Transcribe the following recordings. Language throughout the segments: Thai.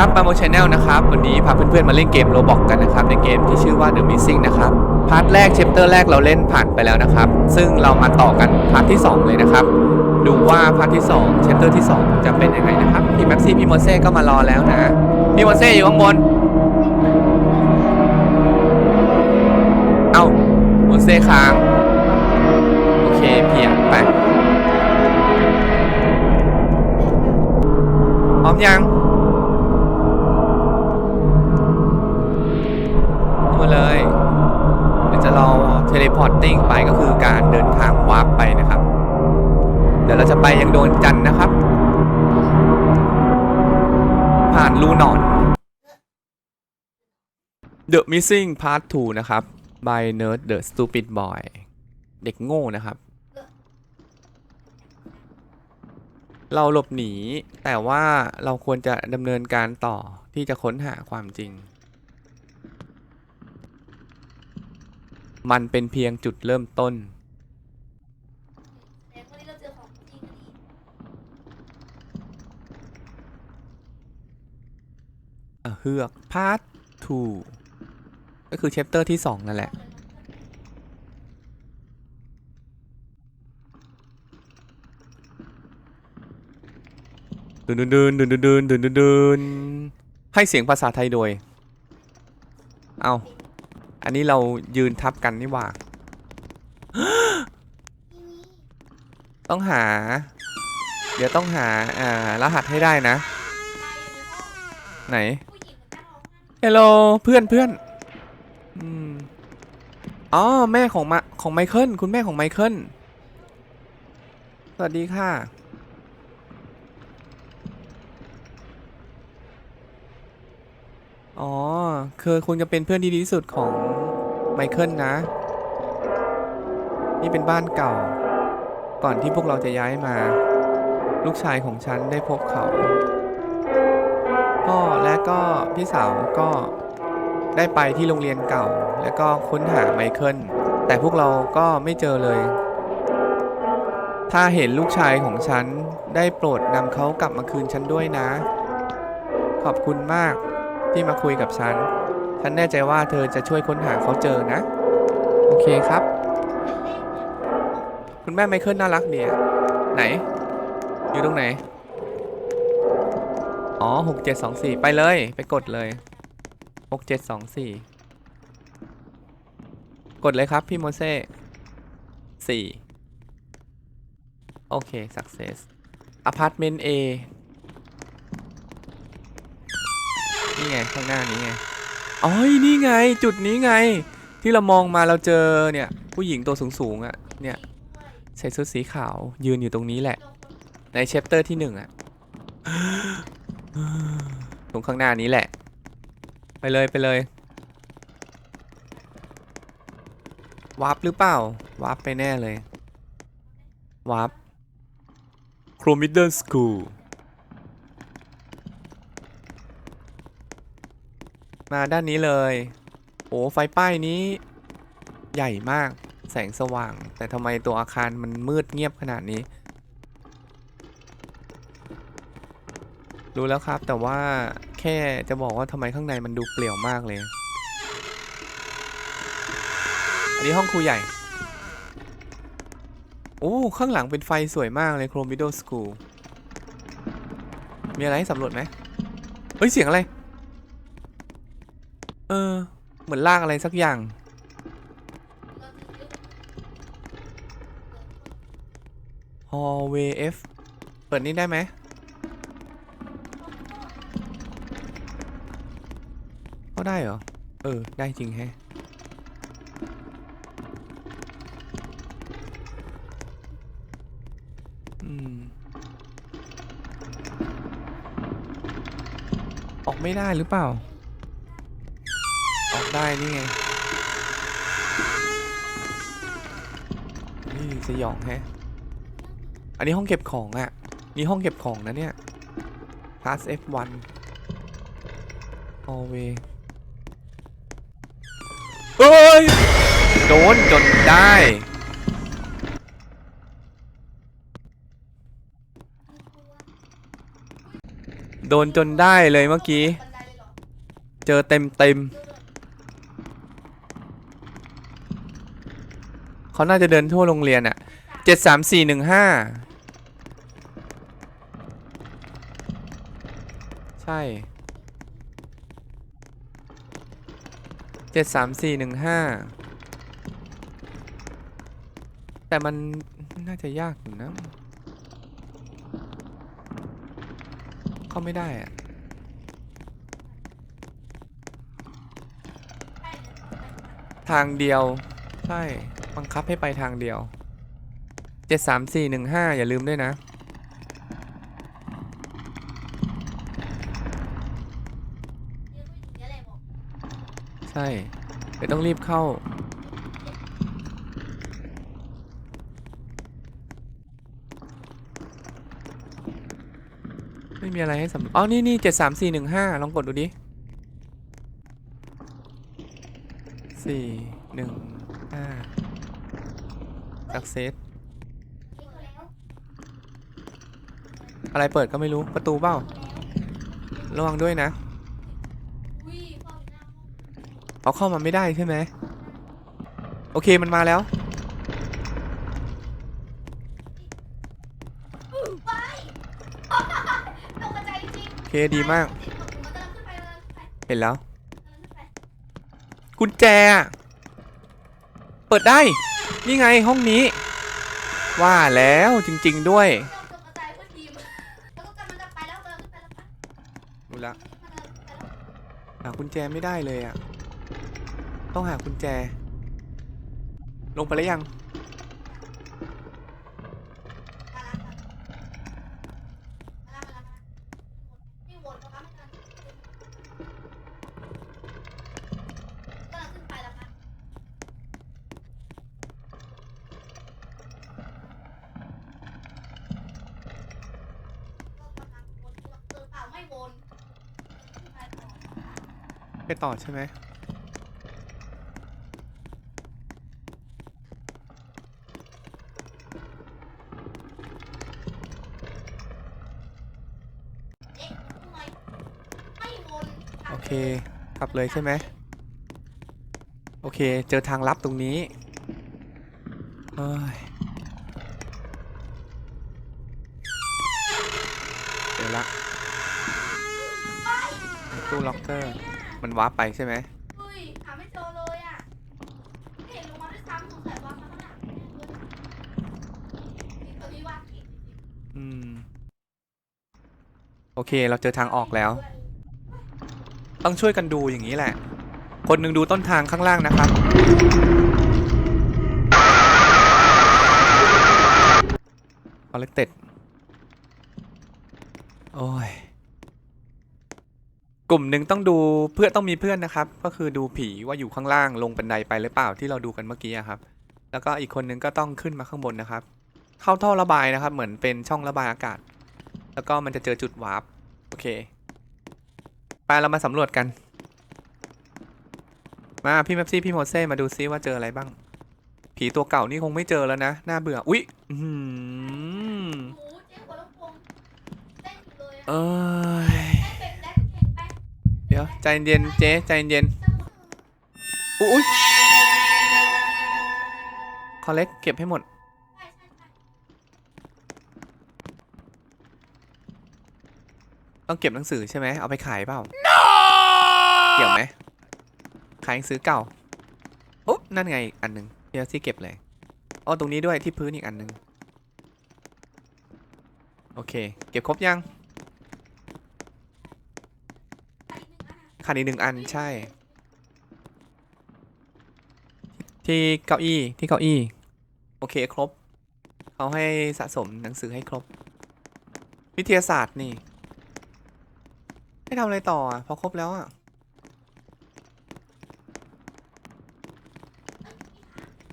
ครับมาโมชแนลนะครับ วันนี้พาเพื่อนๆมาเล่นเกมโรบอกกันนะครับ ในเกมที่ชื่อว่า The Missing นะครับ พาร์ทแรกเชปเตอร์แรกเราเล่นผ่านไปแล้วนะครับ ซึ่งเรามาต่อกันพาร์ทที่ 2 เลยนะครับ ดูว่าพาร์ทที่2เชปเตอร์ที่ 2 จะเป็นยังไงนะครับ พี่แม็กซี่พี่โมเซ่ก็มารอแล้วนะ พี่โมเซ่อยู่ข้างบน เอ้าโมเซ่ค้าง โอเคเพียงไปพร้อมยัง ไปยังโดนจันทร์นะครับ ผ่านรูหนอน The Missing Part 2 นะครับ by Nerd the Stupid Boy เด็กโง่นะครับ เราหลบหนี แต่ว่าเราควรจะดำเนินการต่อที่จะค้นหาความจริง มันเป็นเพียงจุดเริ่มต้น แต่วันนี้เราเจอของจริงอันนี้ อะ เฮือกพาร์ท2ก็คือเชปเตอร์ที่ 2 นั่นแหละดืนดืนดืนดืนดืนดืนดืนดืนให้เสียงภาษาไทยโดย เอาอันนี้เรายืนทับกันนี่หว่า ต้องหา เดี๋ยวต้องหา อ่า รหัสให้ได้นะ ไหน เฮลโลเพื่อนเพื่อนอืมอ๋อแม่ของมาของไมเคิลคุณแม่ของไมเคิลสวัสดีค่ะ อ๋อ คือคุณจะเป็นเพื่อนที่ดีที่สุดของไมเคิลนะ นี่เป็นบ้านเก่า ก่อนที่พวกเราจะย้ายมา ลูกชายของฉันได้พบเขา พ่อและก็พี่สาวก็ได้ไปที่โรงเรียนเก่า แล้วก็ค้นหาไมเคิลแต่พวกเราก็ไม่เจอเลย ถ้าเห็นลูกชายของฉันได้โปรดนำเขากลับมาคืนฉันด้วยนะ ขอบคุณมากที่มาคุยกับฉัน ฉันแน่ใจว่าเธอจะช่วยค้นหาเขาเจอนะ โอเคครับ คุณแม่ไมเคิลน่ารักดีอะไหน อยู่ตรงไหน อ๋อหกเจ็ดสองสี่ไปเลย ไปกดเลยหกเจ็ดสองสี่กดเลยครับพี่โมเซ่สี่โอเค success apartment A นี่ไง ข้างหน้านี้ไงอ๋อนี่ไง จุดนี้ไง ที่เรามองมาเราเจอเนี่ย ผู้หญิงตัวสูงๆอะ่ะ เนี่ย ใส่ชุดสีขาวยืนอยู่ตรงนี้แหละ ในเชปเตอร์ที่หนึ่งอะ ตรงข้างหน้านี้แหละ ไปเลยไปเลยวาร์ปหรือเปล่าวาร์ปไปแน่เลยวาร์ปโครมิดเดิลสคูลมาด้านนี้เลย โอ้ไฟป้ายนี้ ใหญ่มากแสงสว่าง แต่ทำไมตัวอาคารมันมืดเงียบขนาดนี้ รู้แล้วครับแต่ว่าแค่จะบอกว่าทำไมข้างในมันดูเปลี่ยวมากเลย อันนี้ห้องครูใหญ่ โอ้ ข้างหลังเป็นไฟสวยมากเลยโครมิโดสคูลมีอะไรให้สำรวจไหมเฮ้ย เสียงอะไร เออ เหมือนลากอะไรสักอย่าง hallway F เปิดนี่ได้ไหม เขาได้เหรอ เออ ได้จริงแฮะออกไม่ได้หรือเปล่า ออกได้นี่ไง นี่สยองแฮะ อันนี้ห้องเก็บของอะ่ะนี่ห้องเก็บของนะเนี่ย Class F1 hallway เอ้ ยโดนจนได้ โดนจนได้เลยเมื่อกี้ เจอเต็มเต็มเขาน่าจะเดินทั่วโรงเรียนอะเจ็ดสามสี่หนึ่งห้าใช่ เจ็ดสามสี่หนึ่งห้าแต่มันน่าจะยากอยู่นะ เข้าไม่ได้อะทางเดียว ใช่ บังคับให้ไปทางเดียว เจ็ดสามสี่หนึ่งห้าอย่าลืมด้วยนะ เดี๋ยวผู้หญิงเนี่ยแหละบอก ใช่เดี๋ยวต้องรีบเข้า ไม่มีอะไรให้สำอ๋อ นี่นี่เจ็ดสามสี่หนึ่งห้าลองกดดูดิสี่หนึ่งห้า success นี่ก็แล้วอะไรเปิดก็ไม่รู้ประตูเปล่าระวังด้วยนะ อุ้ยพ่ออยู่หน้า ห้องเขาเข้ามาไม่ได้ใช่ไหมโอเคมันมาแล้วไปตกใจจริงโอเคดีมาก มันกำลังขึ้นไปมันกำลังขึ้นไปเห็นแล้ว มันกำลังขึ้นไปกุญแจอะเปิดได้ นี่ไงห้องนี้ ว่าแล้วจริง ๆด้วยตกใจเพื่อนทีมแล้วก็กำลังจะไปแล้วกำลังขึ้นไปแล้วปะรู้ละมันกำลังขึ้นไปแล้วหากุญแจไม่ได้เลยอะ ต้องหากุญแจ ลงไปแล้วยัง ไปต่อใช่ไหมว่าไม่กำลังขึ้นกำลังขึ้นไปแล้วค่ะก็กำลังวนเออเปล่าไม่วนขึ้นไปต่อ ไปต่อใช่ไหม เอ๊ะทำไมไม่วน โอเคกลับเลยใช่ไหมโอเค เจอทางลับตรงนี้เฮ้ยเจอละตู้ล็อกเกอร์ มันวาร์ปไปใช่ไหมเฮ้ยหาไม่เจอเลยอะไม่เห็นลงมาด้วยซ้ำสงสัยว่ามันน่ะมีตัวนี้ว่าผิดอืม โอเค เราเจอทางออกแล้ว ต้องช่วยกันดูอย่างนี้แหละ คนหนึ่งดูต้นทางข้างล่างนะครับ collected โอ้ย กลุ่มหนึ่งต้องดูเพื่อนต้องมีเพื่อนนะครับ ก็คือดูผีว่าอยู่ข้างล่างลงบันไดไปหรือเปล่าที่เราดูกันเมื่อกี้ครับ แล้วก็อีกคนนึงก็ต้องขึ้นมาข้างบนนะครับ เข้าท่อระบายนะครับ เหมือนเป็นช่องระบายอากาศ แล้วก็มันจะเจอจุดวาร์ปโอเค ไปเรามาสำรวจกัน มาพี่แมปซี่พี่โมเซ่มาดูซิว่าเจออะไรบ้าง ผีตัวเก่านี่คงไม่เจอแล้วนะน่าเบื่ออุ๊ยเจ๊หัวลำโพงเต้นอยู่เลยอะเอ้ยเดี๋ยวใจเย็นเจ๊ใจเย็นอุ๊ยคอลเลกเก็บให้หมด ใช่ใช่ใช่ ต้องเก็บหนังสือใช่ไหมเอาไปขายเปล่าเกี่ยวไหมขายหนังสือเก่าโอ้นั่นไงอีกอันหนึ่งเดี๋ยวซี่เก็บเลยอ๋อตรงนี้ด้วยที่พื้นอีกอันหนึ่งโอเค เก็บครบยังอันนี้หนึ่งอันอะขาดอีกหนึ่งอันใช่ ที่เก้าอี้ที่เก้าอี้ โอเคครบเขาให้สะสมหนังสือให้ครบ วิทยาศาสตร์นี่ ให้ทำอะไรต่ออะพอครบแล้วอะ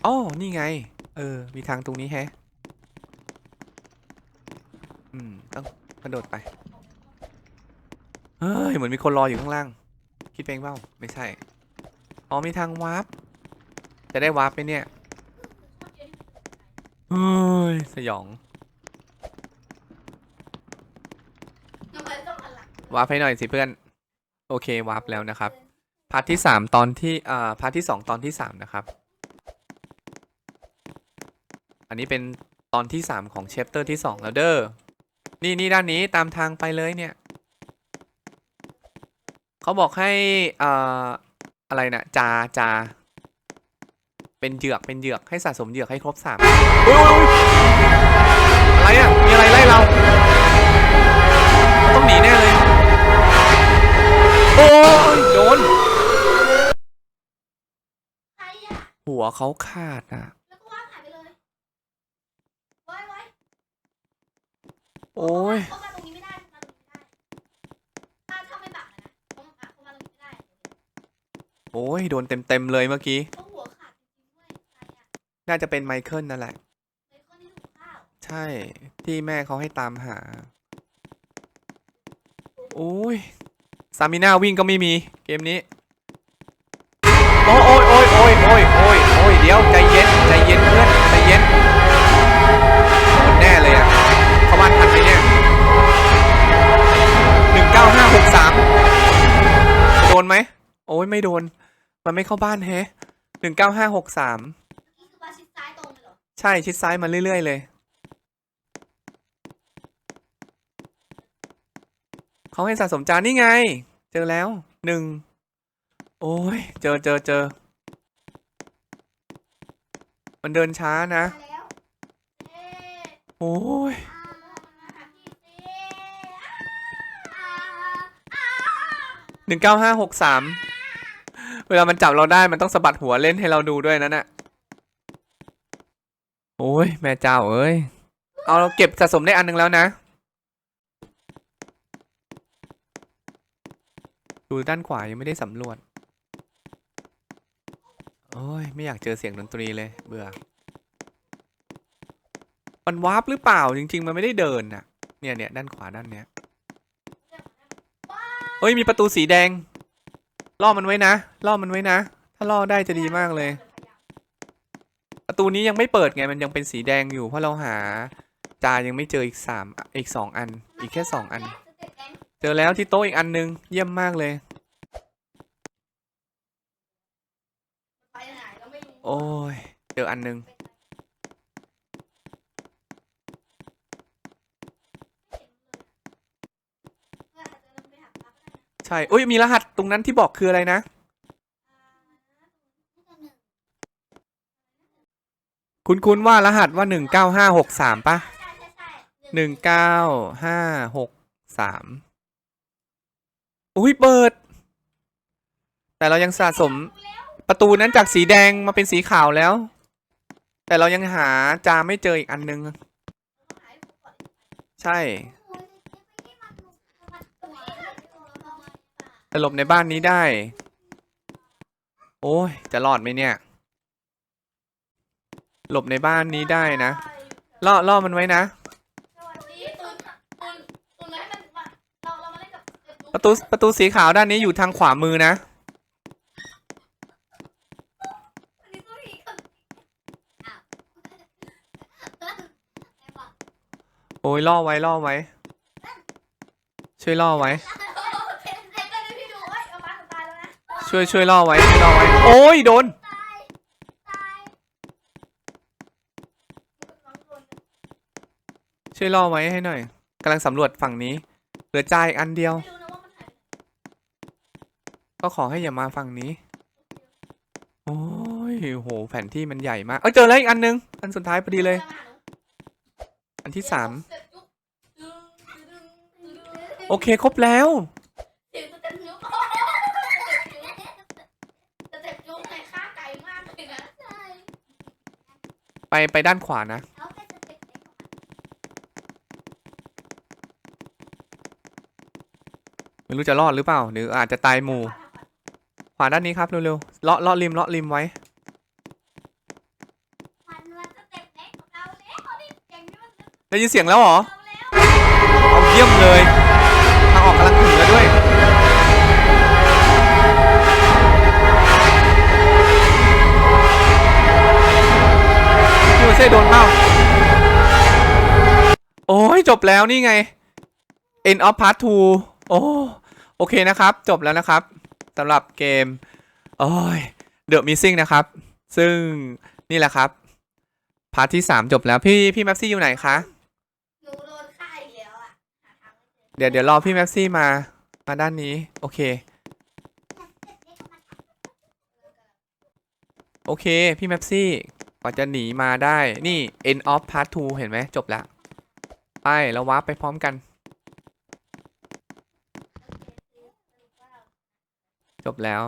อ๋อนี่ไง เออ มีทางตรงนี้แฮะ อืม ต้องกระโดดไป เฮ้ย เหมือนมีคนรออยู่ข้างล่าง คิดเองเปล่า ไม่ใช่ อ๋อ มีทางวาร์ป จะได้วาร์ปไหมเนี่ย เฮ้ย สยอง ทำไมต้องหันหลัง วาร์ปให้หน่อยสิเพื่อน โอเควาร์ปแล้วนะครับ พาร์ทที่สามตอนที่อ่าพาร์ทที่สองตอนที่สามนะครับ อันนี้เป็นตอนที่สามของเชปเตอร์ที่สองแล้วเด้อ นี่นี่ด้านนี้ตามทางไปเลยเนี่ย เขาบอกให้อ่าอะไรนะจาจาเป็นเหยือกเป็นเหยือกให้สะสมเหยือกให้ครบสามอุ๊ยอุ๊ยอุ๊ยอะไรอะมีอะไรไล่เราต้องหนีแน่เลย โอ้ยโดน ใครอะหัวเขาขาดอะ แล้วก็ว่าหายไปเลยไว้ไว้โอ้ยเขามาตรงนี้ไม่ได้เขามาตรงนี้ไม่ได้ถ้าถ้าไม่บักนะเขามาเขามาตรงนี้ไม่ได้โอ้ยโดนเต็มเต็มๆเลยเมื่อกี้เขาหัวขาดจริงๆด้วยใครอะน่าจะเป็นไมเคิลนั่นแหละไมเคิลที่ถูกข้าวใช่ ที่แม่เขาให้ตามหา โอ้ย ซามิน่าวิ่งก็ไม่มีเกมนี้ โอ้ยโอ้ยโอ้ยโอ้ยโอ้ยโอ้ยโอ้ยเดี๋ยวใจเย็นใจเย็นเพื่อนใจเย็นโดนแน่เลยอะเข้าบ้านทันไหมเนี่ยหนึ่งเก้าห้าหกสามโดนไหมโอ้ยไม่โดน มันไม่เข้าบ้านแฮะหนึ่งเก้าห้าหกสามนี่คือปาชิดซ้ายตรงเลยเหรอใช่ชิดซ้ายมาเรื่อยๆเลย เขาให้สะสมจานนี่ไง เจอแล้วหนึ่งโอ้ย เจอเจอเจอ มันเดินช้านะ โอ้ย หนึ่งเก้าห้าหกสาม เวลามันจับเราได้มันต้องสะบัดหัวเล่นให้เราดูด้วยนั่นน่ะ โอ้ย แม่เจ้าเอ้ย เอาเราเก็บสะสมได้อันหนึงแล้วนะ ดูด้านขวายังไม่ได้สำรวจ โอ้ย ไม่อยากเจอเสียงดนตรีเลยเบื่อ มันวาร์ปหรือเปล่าจริง ๆ มันไม่ได้เดินน่ะ เนี่ยเนี่ยด้านขวาด้านเนี้ยเฮ้ยมีประตูสีแดง ล่อมันไว้นะ ล่อมันไว้นะ ถ้าล่อได้จะดีมากเลย ประตูนี้ยังไม่เปิดไง มันยังเป็นสีแดงอยู่เพราะเราหา จายังไม่เจออีกสามอีกสองอัน อีกแค่สองอัน เจอแล้วที่โต๊ะอีกอันนึง เยี่ยมมากเลย ไปไหนก็ไม่รู้ โอ้ย เจออันนึง ใช่ อุ้ย มีรหัสตรงนั้นที่บอกคืออะไรนะ คุณคุณว่ารหัสว่าหนึ่งเก้าห้าหกสามปะใช่ใช่ใช่หนึ่งเก้าห้าหกสามอุ้ย เปิด แต่เรายังสะสม ประตูนั้นจากสีแดงมาเป็นสีขาวแล้ว แต่เรายังหาจาไม่เจออีกอันนึง ใช่แต่หลบในบ้านนี้ได้ โอ้ย จะรอดไหมเนี่ย หลบในบ้านนี้ได้นะ ล่อล่อมันไว้นะสวัสดีตุนตุนตุนให้มันมาเราเรามาเล่นกับเด็กประตูประตูสีขาวด้านนี้อยู่ทางขวามือนะ อันนี้ตัวผีคนอ้าวไอ้บอก โอ้ยล่อไว้ล่อไว้ ช่วยล่อไว้ ช่วยช่วยล่อไว้ช่วยล่อไว้ โอ้ยโดน ช่วยล่อไว้ให้หน่อยกำลังสำรวจฝั่งนี้ เหลือจายอันเดียว ก็ขอให้อย่ามาฝั่งนี้ โอ้ยโหแผนที่มันใหญ่มาก เอ้ยเจอแล้วอีกอันนึง อันสุดท้ายพอดีเลย อันที่สามโอเคครบแล้ว ไปไปด้านขวานะ ไม่รู้จะรอดหรือเปล่า หรืออาจจะตายหมู่ ขวาด้านนี้ครับเร็วๆเลาะเลาะริมเลาะริมไว้ มันมันสเต็ปเล็กของเราแล้วนี่เก่งนี่มันเล็ก ได้ยินเสียงแล้วเหรอ เอาเยี่ยมเลย ทางออกกำลังถึงแล้วด้วย พี่โอเซ่โดนเป้าโอ้ยจบแล้วนี่ไง End of Part 2 โอ้โอเคนะครับ จบแล้วนะครับสำหรับเกมโอ้ย The Missing นะครับ ซึ่งนี่แหละครับ พาร์ทที่ 3 จบแล้ว พี่ พี่แม็ซี่อยู่ไหนคะ หนูโดนฆ่าอีกแล้วอะหาทางไม่ เดี๋ยวเดี๋ยวรอพี่แม็ปซี่มา มาด้านนี้ โอเค โอเค พี่แม็ปซี่กว่าจะหนีมาได้นี่ end of part 2 เห็นไหมจบแล้วไปแล้ววาร์ปไปพร้อมกัน จบแล้ว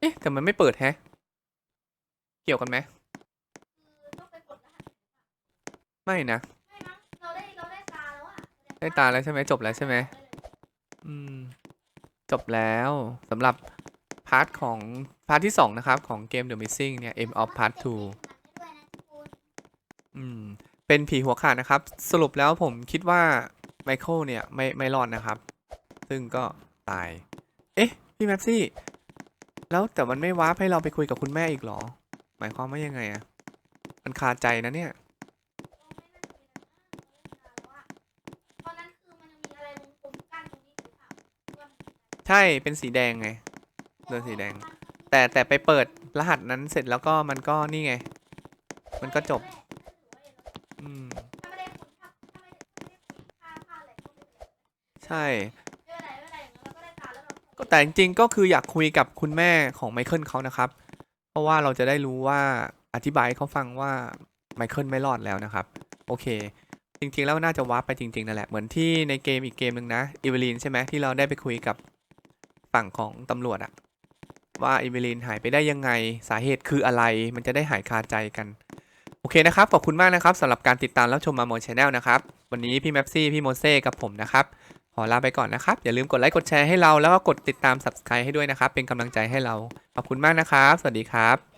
เอ๊ะแต่มันไม่เปิดแฮะ เกี่ยวกันไหมไม่นะ ได้ตาแล้วใช่ไหมจบแล้วใช่ไหมอืม จบแล้วสำหรับพาร์ทของพาร์ทที่2นะครับของเกม The Missing เนี่ย M of Part 2อืม เป็นผีหัวขาดนะครับ สรุปแล้วผมคิดว่าไมเคิลเนี่ยไม่ไม่รอดนะครับ ซึ่งก็ตาย เอ๊ะ พี่แม็ปซี่ แล้วแต่มันไม่วาร์ปให้เราไปคุยกับคุณแม่อีกเหรอ หมายความว่ายังไงอะมันคาใจนะเนี่ย ตอนนั้นคือมันจะมีอะไรวงกลมกั้นตรงนี้หรือเปล่าว่ามัน ใช่เป็นสีแดงไงเดินสีแดง แต่แต่ไปเปิดรหัสนั้นเสร็จแล้วก็มันก็นี่ไง มันก็จบ อืม ใช่ ก็แต่จริงๆก็คืออยากคุยกับคุณแม่ของไมเคิลเขานะครับ เพราะว่าเราจะได้รู้ว่าอธิบายเขาฟังว่าไมเคิลไม่รอดแล้วนะครับ โอเค จริงๆแล้วน่าจะวาร์ปไปจริงๆนั่นแหละ เหมือนที่ในเกมอีกเกมหนึ่งนะอีเวลีนใช่ไหมที่เราได้ไปคุยกับ ฝั่งของตำรวจอะว่าอีเวลินหายไปได้ยังไงสาเหตุคืออะไร มันจะได้หายคาใจกัน โอเคนะครับ ขอบคุณมากนะครับสำหรับการติดตามรับชมมาโมชแนลนะครับ วันนี้พี่แมปซี่ พี่โมเซ่กับผมนะครับ ขอลาไปก่อนนะครับ อย่าลืมกดไลค์กดแชร์ให้เราแล้วก็กดติดตาม subscribe ให้ด้วยนะครับ เป็นกำลังใจให้เรา ขอบคุณมากนะครับ สวัสดีครับ